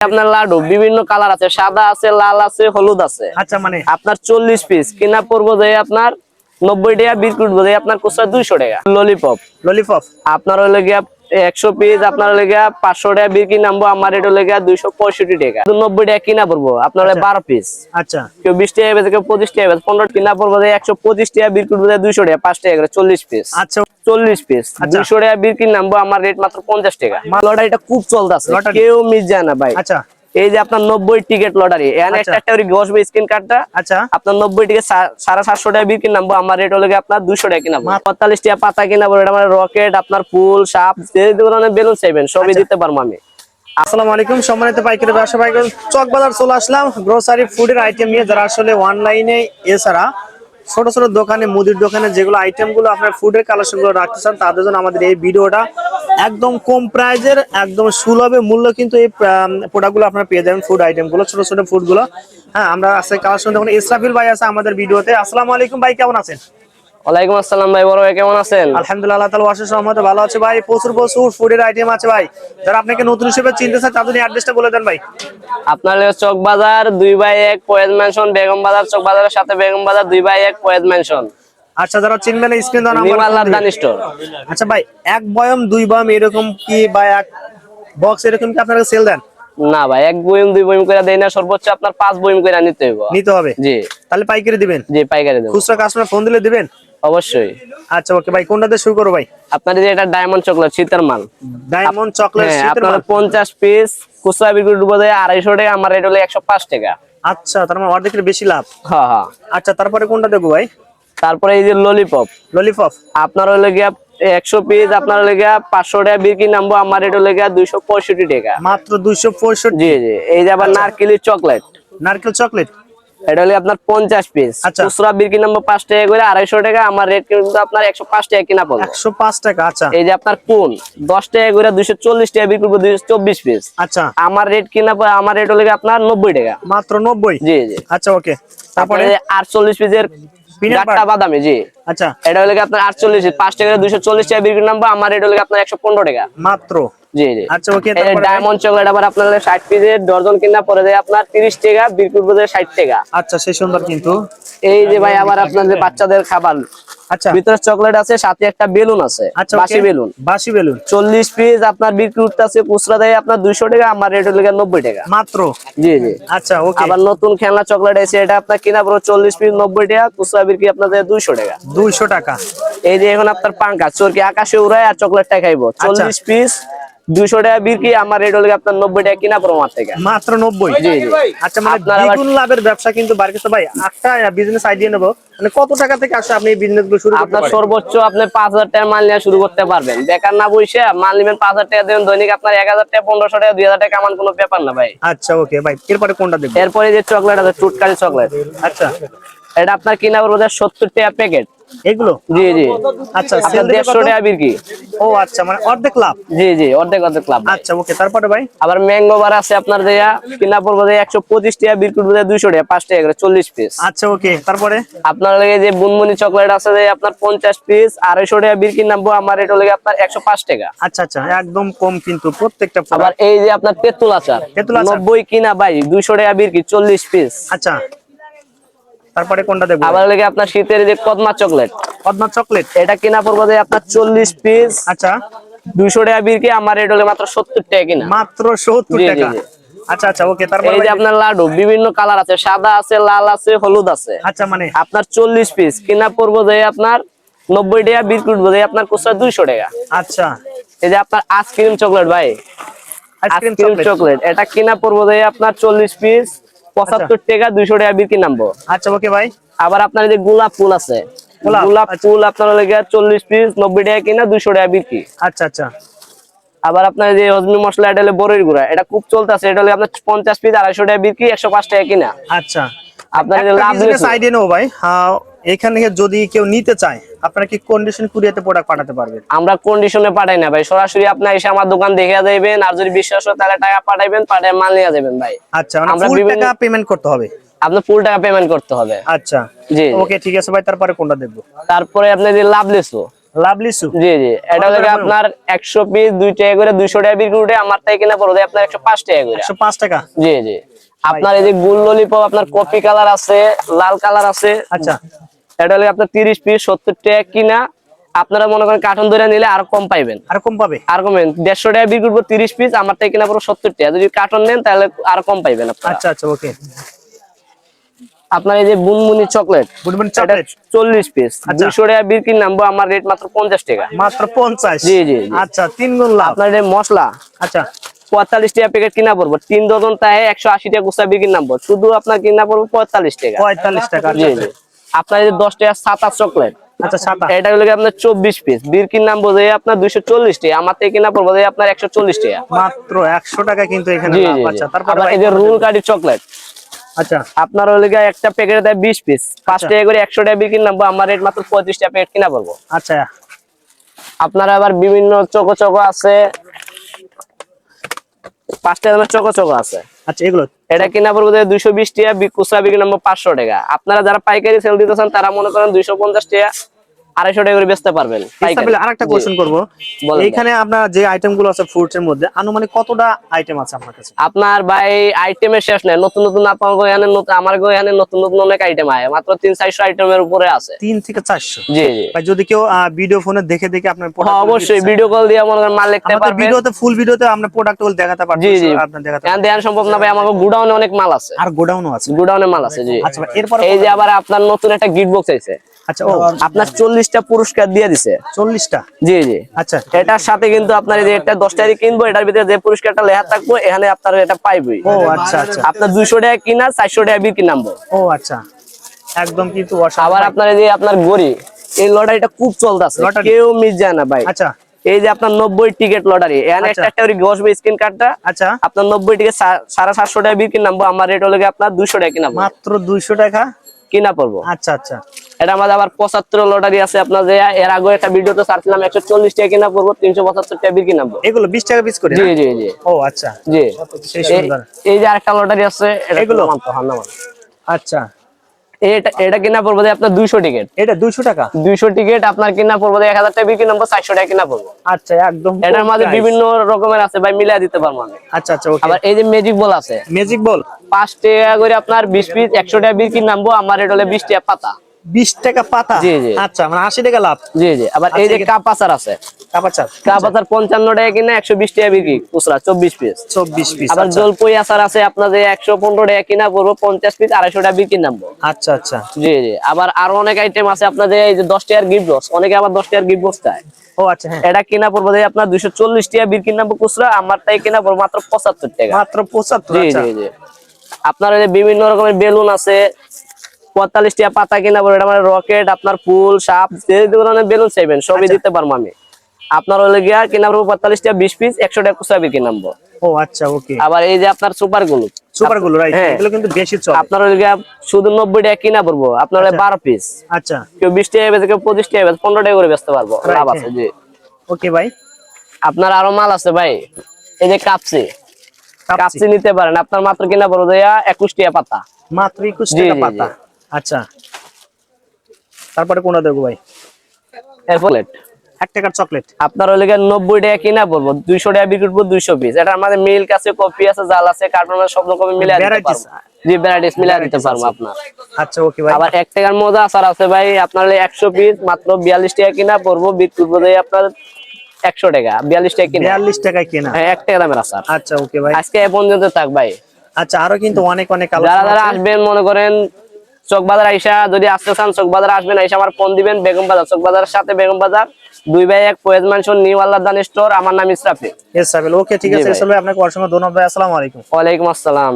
আপনার লাডু বিভিন্ন কালার আছে সাদা আছে লাল আছে হলুদ আছে। আচ্ছা মানে? আপনার চল্লিশ পিস কিনা পড়ব যে আপনার নব্বই টাকা বিস্কুট বোঝাই আপনার খুচরা দুইশো টাকা। ললিপপ ললিপপ আপনার হলে গিয়া একশো পিস আপনার হলে গিয়া পাঁচশো টাকা বিক্রি নামবো আমার এটা লেগে দুইশো পঁয়ষট্টি টাকা। নব্বই টাকা কিনা পড়ব আপনার হলে বারো পিস আচ্ছা। কেউ বিশ টাকা কেউ পঁচিশ টাকা বেঁচে পনেরো কিনা পড়ব একশো পঁচিশ টাকা বিক্রি করব দুইশো টাকা পাঁচ টাকা করে চল্লিশ পিস আচ্ছা। চল্লিশ পিস দুইশো টাকা বিক্রি নামবো আমার রেট মাত্র পঞ্চাশ টাকা। লটারি এটা খুব চলতেছে। কেউ মিস যায় না ভাই। আচ্ছা। এই যে আপনার নব্বই টিকিট লটারি। এখানে আচ্ছা। একটা একটা করে বসবে স্ক্রিন কার্ডটা। আচ্ছা। আপনার নব্বই টিকিট সাড়ে সাতশো টাকা বিক্রি নামবো। আমার রেট হলো আপনার দুশো টাকা কিনাবো পঁয়তাল্লিশ টাকা পাতা কিনাবো এটা আমার রকেট আপনার ফুল সাপ যে ধরনের বেলুন চাইবেন সবই আচ্ছা। দিতে পারব আমি। আসসালামু আলাইকুম। সম্মানিত পাইকারি ব্যবসা পাইকারি চক বাজার চলে আসলাম। গ্রোসারি ফুডের আইটেম নিয়ে যারা আসলে অনলাইনে এছাড়া ছোট ছোট দোকানে মুদির দোকানে যেগুলো আইটেমগুলো আপনার ফুডের কালেকশনগুলো রাখতে চান তাদের জন্য আমাদের এই ভিডিওটা একদম কম প্রাইজের একদম সুলভে মূল্য কিন্তু এই প্রোডাক্টগুলো আপনারা পেয়ে যাবেন ফুড আইটেমগুলো ছোট ছোট ফুডগুলো হ্যাঁ আমরা আজকে কালেকশন দেখুন ইসরাফিল ভাই আছে আমাদের ভিডিওতে। আসসালামু আলাইকুম ভাই কেমন আছেন? ওয়ালাইকুম আসসালাম ভাই বড় ভাই কেমন আছেন? আলহামদুলিল্লাহ তাআলা অশেষ রহমতে ভালো আছে ভাই। প্রচুর প্রচুর ফুডের আইটেম আছে ভাই। যারা আপনাকে নতুন হিসেবে চিনতে চায় তাদের অ্যাড্রেসটা বলে দেন ভাই। আপনার চক বাজার দুই বাই এক পয়েদ ম্যানশন বেগম বাজার চক বাজারের সাথে বেগম বাজার দুই বাই এক পয়েদ ম্যানশন আচ্ছা যারা চিনবেন স্ক্রিন দাও নাম্বার স্টোর আচ্ছা ভাই এক বয়ম দুই বয়ম এরকম কি বা এক বক্স এরকম কি আপনারা সেল দেন? না ভাই এক বয়ম দুই বইম করে দেই না সর্বোচ্চ আপনার পাঁচ বইম করে নিতে হইব। নিতে হবে? জি। তাহলে পাইকারি দিবেন? জি পাইকারি দেবো। খুচরা কাস্টমার ফোন দিলে দিবেন? অবশ্যই। আচ্ছা ওকে ভাই কোনটা দিয়ে শুরু করো ভাই? আপনার যে এটা ডায়মন্ড চকলেট শীতের মাল। ডায়মন্ড চকলেট হ্যাঁ শীতের আপনার মাল। পঞ্চাশ পিস খুচরা বিক্রি ডুবো দেয় আড়াইশো টাকা আমার রেট হলো একশো পাঁচ টাকা। আচ্ছা তার মানে অর্ধেকের বেশি লাভ। হ্যাঁ হ্যাঁ। আচ্ছা তারপরে কোনটা দেবো ভাই? তারপরে এই যে ললিপপ ললিপপ আপনার হলো গিয়া একশো পিস আপনার হলো গিয়া পাঁচশো টাকা বিক্রি নামবো আমার হলো গিয়া দুইশো পঁয়ষট্টি টাকা। মাত্র দুইশো পঁয়ষট্টি। জি জি। এই যে আবার আচ্ছা। নারকেলের চকলেট নারকেল চকলেট এটা হলো আপনার পঞ্চাশ পিস আচ্ছা। খুচরা বিক্রি নামবো পাঁচ টাকা করে আড়াইশো টাকা আমার রেট কিন্তু আপনার একশো পাঁচ টাকা কিনা পড়বে একশো পাঁচ টাকা আচ্ছা। এই যে আপনার কোন? দশ টাকা করে দুইশো চল্লিশ টাকা বিক্রি করব দুইশো চব্বিশ পিস আচ্ছা। আমার রেট কিনা পড়ে আমার রেট হলো গিয়ে আপনার নব্বই টাকা। মাত্র নব্বই? জি জি। আচ্ছা ওকে। তারপরে তারপরে? আটচল্লিশ পিসের গাট্টা? বাদামি জি আচ্ছা। এটা হলো আপনার আটচল্লিশ পাঁচ টাকা দুইশো চল্লিশ টাকা বিক্রি নামবো আমার রেট হলো আপনার একশো পনেরো টাকা। মাত্র? জি জি। আচ্ছা ওকে ডায়মন্ড চকলেট আবার আপনার ষাট পিসের ডজন কিনা পরে যায় আপনার তিরিশ টাকা আচ্ছা সেই সুন্দর কিন্তু। এই যে ভাই আবার আপনার বাচ্চাদের খাবার আচ্ছা। ভিতরে চকলেট আছে সাথে একটা বেলুন আছে আচ্ছা বাসি বেলুন। বাসি বেলুন। চল্লিশ পিস আপনার বিক্রি উঠতেছে খুচরা দেয় আপনার দুইশো টাকা আমার রেট হলো টাকা। মাত্র? জি জি। আচ্ছা ওকে আবার নতুন খেলনা চকলেট আছে এটা আপনার কিনা পুরো চল্লিশ পিস নব্বই টাকা খুচরা বিক্রি আপনাদের দুইশো টাকা। দুইশো টাকা। এই যে এখন আপনার পাঙ্কা চোরকি আকাশে উড়ায় আর চকলেটটা খাইবো। আচ্ছা। চল্লিশ পিস দুইশো টাকা বিক্রি আমার রেট হলো আপনার নব্বই টাকা কিনা পুরো আমার থেকে। মাত্র নব্বই? জি জি। আচ্ছা মানে দ্বিগুণ লাভের ব্যবসা কিন্তু ভাই একটা বিজনেস আইডিয়া নেব। মানে কত টাকা থেকে আসলে আপনি এই বিজনেসগুলো শুরু করতে আপনার সর্বোচ্চ আপনি পাঁচ হাজার টাকার মাল নিয়ে শুরু করতে পারবেন। বেকার না বসে মাল নেবেন পাঁচ হাজার টাকা দেবেন দৈনিক আপনার এক হাজার টাকা পনেরোশো টাকা দুই হাজার টাকা আমার কোনো ব্যাপার না ভাই। আচ্ছা ওকে ভাই এরপরে কোনটা দেবো এরপরে যে চকলেট আছে টুটকারি চকলেট। আচ্ছা। এটা আপনার কিনা পড়বে সত্তর টাকা প্যাকেট এগুলো? জি জি। আচ্ছা দেড়শো? টাকা বিক্রি। ও আচ্ছা মানে অর্ধেক লাভ? জি জি অর্ধেক অর্ধেক লাভ। আচ্ছা ওকে তারপরে ভাই? আবার ম্যাঙ্গো বার আছে আপনার দেয়া কিনা পড়বে যে একশো পঁচিশ টাকা বিক্রি করবে দুইশো টাকা পাঁচ টাকা করে চল্লিশ পিস আচ্ছা ওকে তারপরে? আপনার লাগে যে বুনমুনি চকলেট আছে যে আপনার পঞ্চাশ পিস আড়াইশো টাকা বিক্রি নামবো আমার রেট হলে আপনার একশো পাঁচ টাকা। আচ্ছা আচ্ছা একদম কম কিন্তু প্রত্যেকটা। আবার এই যে আপনার তেঁতুল আচার তেঁতুল আচার। নব্বই কিনা ভাই দুইশো টাকা বিক্রি চল্লিশ পিস আচ্ছা। তারপরে কোনটা দেবো? আবার লেগে আপনার শীতের যে কদমা চকলেট। পদ্মা চকলেট। এটা কিনা পড়ব যে আপনার চল্লিশ পিস। আচ্ছা। দুইশো টাকা বিক্রি আমার রেট হলে মাত্র সত্তর টাকা কিনা। মাত্র সত্তর টাকা। আচ্ছা আচ্ছা ওকে তারপরে এই যে আপনার লাডু বিভিন্ন কালার আছে সাদা আছে লাল আছে হলুদ আছে। আচ্ছা মানে আপনার চল্লিশ পিস কিনা পড়ব যে আপনার টাকা করব আপনার দুইশো টাকা। আচ্ছা। এই যে আপনার আইসক্রিম চকলেট ভাই। আইসক্রিম চকলেট এটা কিনা পড়ব যে আপনার চল্লিশ পিস পঁচাত্তর টাকা দুইশো টাকা বিক্রি নামবো। আচ্ছা ওকে ভাই। আবার আপনার যে গোলাপ ফুল আছে গোলাপ, আচ্ছা। ফুল আপনার লেগে চল্লিশ পিস নব্বই টাকা কিনা দুইশো টাকা বিক্রি। আচ্ছা আচ্ছা। আবার আপনার যে হজমি মশলা এটা হলে বড়ির গুঁড়া এটা খুব চলতেছে এটা হলে আপনার পঞ্চাশ পিস আড়াইশো টাকা বিক্রি একশো পাঁচ টাকা কিনা। আচ্ছা। আপনার লাভ আইডিয়া নেব ভাই। হ্যাঁ, এখান থেকে যদি কেউ নিতে চায় আপনারা কি কন্ডিশন কুরিয়াতে প্রোডাক্ট পাঠাতে পারবেন? আমরা কন্ডিশনে পাঠাই না ভাই। সরাসরি আপনি এসে আমার দোকান দেখে যাবেন আর যদি বিশ্বাস হয় তাহলে টাকা পাঠাইবেন পাঠাই মাল নিয়ে যাবেন ভাই। আচ্ছা মানে আমরা ফুল টাকা পেমেন্ট করতে হবে? আপনার ফুল টাকা পেমেন্ট করতে হবে। আচ্ছা। জি। ওকে ঠিক আছে ভাই তারপরে কোনটা দেখব? তারপরে আপনি যে লাভ লেসো লাভলি সু জি জি। এটা আপনার একশো পিস দুই টাকা করে দুইশো টাকা বিক্রি করে আমার তাই কিনা পড়বে আপনার একশো পাঁচ টাকা করে। একশো পাঁচ টাকা? জি জি। আপনার এই যে গুল ললিপপ আপনার কফি কালার আছে লাল কালার আছে। আচ্ছা। এটা হলো আপনার তিরিশ পিস সত্তর টাকা কিনা। আপনারা মনে করেন কার্টন ধরে নিলে আর কম পাইবেন। আর কম পাবে? আর কমেন দেড়শো টাকা বিক্রি করব তিরিশ পিস আমার থেকে কিনা পুরো সত্তর টাকা। যদি কার্টন নেন তাহলে আর কম পাইবেন আচ্ছা আচ্ছা ওকে। আপনার এই যে বুনমুনি চকলেট পিস আচ্ছা। টাকা বিক্রি নামবো আমার রেট মাত্র পঞ্চাশ টাকা। মাত্র পঞ্চাশ? জি, জি। আচ্ছা তিন গুণ লাভ। আপনার এই মশলা আচ্ছা। পঁয়তাল্লিশ টাকা প্যাকেট কিনা পড়ব। তিন ডজন তাই একশো আশি টাকা গুছা বিক্রি নামবো। শুধু আপনার কিনা পড়ব পঁয়তাল্লিশ টাকা। পঁয়তাল্লিশ টাকা জি আচ্ছা। জি। আপনার এই যে দশ টাকা সাতা চকলেট আচ্ছা সাদা। এটা হলো আপনার চব্বিশ পিস বিরকির নাম বোঝে আপনার দুইশো চল্লিশ টাকা। আমার থেকে কিনা পড়ব আপনার একশো চল্লিশ টাকা। মাত্র একশো টাকা কিন্তু এখানে। আচ্ছা তারপরে এই যে রুল কাঠি চকলেট আচ্ছা। আপনার হলে একটা প্যাকেটে দেয় বিশ পিস পাঁচ টাকা করে একশো টাকা বিক্রি নামবো আমার রেট মাত্র পঁয়ত্রিশ টাকা প্যাকেট কিনা পড়ব। আচ্ছা। আপনার আবার বিভিন্ন চকো চকো আছে। পাঁচটা দামের চকো চকো আছে। আচ্ছা এগুলো এটা কিনা পড়বে দুইশো বিশ টাকা, বি- খুচরা বিক্রি নাম্বার পাঁচশো টাকা। আপনারা যারা পাইকারি সেল দিতেছেন তারা মনে করেন দুইশো পঞ্চাশ টাকা আড়াইশো টাকা করে বেচতে পারবেন। কোশ্চেন করব। বলেন আপনার যে আইটেমগুলো আছে ফ্রুটস এর মধ্যে আনুমানিক কতটা আইটেম আছে আপনার কাছে? আপনার ভাই আইটেমের শেষ নাই। নতুন নতুন আপনার এখানে আমার এখানে নতুন নতুন অনেক আইটেম আয়। মাত্র তিন চারশো আইটেমের উপরে আছে। তিন থেকে চারশো? জি জি। যদি কেউ ভিডিও ফোনে দেখে দেখে আপনার হ্যাঁ অবশ্যই। ভিডিও কল দিয়ে করেন মাল লিখতে পারবেন। ভিডিওতে ফুল ভিডিওতে আপনার প্রোডাক্টগুলো দেখাতে পারবেন জি, জি। আপনার দেখাতে এখন সম্ভব না ভাই আমাকে গুডাউনে অনেক মাল আছে। আর গোডাউনও আছে। গুডাউনে মাল আছে জি। আচ্ছা এরপরে এই যে আবার আপনার নতুন একটা গিফট বক্স আছে আচ্ছা ও আপনার চল্লিশটা পুরস্কার দিয়ে দিছে। চল্লিশটা? জি জি। আচ্ছা। এটার সাথে কিন্তু আপনার এই যে এটা দশ টাকা কিনবো এটার ভিতরে যে পুরস্কারটা লেখা থাকব এখানে আপনার এটা পাইবই। ও আচ্ছা আচ্ছা। আপনার দুইশো টাকা কিনা চারশো টাকা বিক্রি নামবো। ও আচ্ছা। একদম কিন্তু আবার আপনার যে আপনার গড়ি এই লটারিটা খুব চলতেছে। কেউ মিস যায় না ভাই। আচ্ছা। এই যে আপনার নব্বই টিকিট লটারি এখানে আচ্ছা। একটা একটা করে বসবে স্ক্রিন কার্ডটা। আচ্ছা। আপনার নব্বই টিকিট সাড়ে সাতশো টাকা বিক্রি নামবো আমার রেট হলো আপনার দুশো টাকা কিনা মাত্র দুইশো টাকা? কিনা পড়ব। আচ্ছা আচ্ছা। এটা আমাদের আবার পঁচাত্তর লটারি আছে। আপনার যে এর আগে একটা ভিডিওতে ছাড়ছিলাম একশো চল্লিশ টাকা কিনা পড়ব তিনশো পঁচাত্তর টাকা বিক্রি নামবো এগুলো বিশ টাকা পিস করে জি জি জি। ও আচ্ছা। জি। এই- যে আরেকটা লটারি আছে এগুলো? আচ্ছা। এটা এটা কিনা পড়ব আপনার দুইশো টিকিট এটা দুইশো টাকা? দুইশো টিকিট আপনার কিনা পড়ব এক হাজার টাকা বিক্রি নামবো চারশো টাকা কিনা পড়ব। আচ্ছা একদম এটার মাঝে বিভিন্ন রকমের আছে ভাই মিলাই দিতে পারব আমি। আচ্ছা আচ্ছা আবার এই যে ম্যাজিক বল আছে। ম্যাজিক বল পাঁচ টাকা করে আপনার বিশ পিস একশো টাকা বিক্রি নামবো আমার রেট হলে বিশ টাকা পাতা। বিশ টাকা পাতা? জি, জি। আচ্ছা মানে আশি টাকা লাভ। জি জি। আবার এই যে আচ্ছা, আছে। কাপাচার কাপ আচার পঞ্চান্ন টাকা কিনা একশো বিশ টাকা বিক্রি খুচরা চব্বিশ পিস চব্বিশ পিস আবার জলপই আচার আছে একশো পনেরো টাকা কিনা পড়ব পঞ্চাশ পিস আড়াইশো টাকা বিক্রি নামবো। আচ্ছা আচ্ছা। জি জি। আবার আরও অনেক আইটেম আছে আপনাদের এই যে দশ টাকার গিফট বক্স অনেকে আবার দশ টাকার গিফট বক্স চায়। ও আচ্ছা হ্যাঁ। এটা কিনা পড়ব যে আপনার দুইশো চল্লিশ টাকা বিক্রি নামবো খুচরা আমার তাই কিনা পড়ব মাত্র পঁচাত্তর টাকা। মাত্র পঁচাত্তর জি আচ্ছা। জি জি। আপনার বিভিন্ন রকমের বেলুন আছে পঁয়তাল্লিশ টাকা পাতা কিনা পড়বে মানে রকেট আপনার ফুল সাপ যে ধরনের বেলুন চাইবেন সবই আচ্ছা। দিতে পারব আমি। আপনার হলে গিয়া কিনা পড়ব পঁয়তাল্লিশ টাকা বিশ পিস একশো টাকা খুচরা বিক্রি নামবো ও আচ্ছা ওকে আবার এই যে আপনার সুপারগুলো সুপারগুলো রাইট হ্যাঁ। এগুলো কিন্তু বেশি চলে। আপনার হলে গিয়া শুধু নব্বই টাকা কিনা পড়ব আপনার হলে বারো পিস আচ্ছা। কেউ বিশ টাকা বেচে কেউ পঁচিশ টাকা বেচে পনেরো টাকা করে বেচতে পারব লাভ আছে। জি। ওকে ভাই আপনার আরও মাল আছে ভাই। এই যে কাপসি কাপসি। নিতে পারেন আপনার মাত্র কিনা পড়ব একুশ টাকা পাতা। মাত্র টাকা পাতা। আচ্ছা। তারপরে কোনটা দেবো ভাই? এরপর এক টাকার চকলেট। আপনার ওই নব্বই টাকা কিনা পড়ব দুইশো টাকা বিক্রি করব দুইশো পিস। এটার মধ্যে মিল্ক আছে কফি আছে জাল আছে কার্টুন সব জি ভ্যারাইটিস দিতে পারব আপনার। আচ্ছা ওকে ভাই। আবার এক টাকার মজা আচার আছে ভাই আপনার একশো পিস মাত্র বিয়াল্লিশ টাকা কিনা পড়ব বিক্রি করব আপনার একশো টাকা বিয়াল্লিশ টাকা কিনা। বিয়াল্লিশ টাকায় কেনা। হ্যাঁ, এক টাকা দামের আচার। আচ্ছা ওকে ভাই। আজকে এ পর্যন্ত থাক ভাই। আচ্ছা আরও কিন্তু অনেক অনেক যারা যারা আসবেন মনে করেন চক বাজার আইসা যদি আসতে চান চক বাজার আসবেন আইসা আমার ফোন দিবেন বেগম বাজার। চক বাজারের সাথে বেগম বাজার দুই ভাই এক ফয়েজ মানসুন নিউ আল্লাহ দান স্টোর। আমার নাম ইসরাফি ইসরাফিল ওকে ঠিক আছে ইসরাফিল আপনাকে অসংখ্য ধন্যবাদ। আসসালামু আলাইকুম। ওয়া আলাইকুম আসসালাম।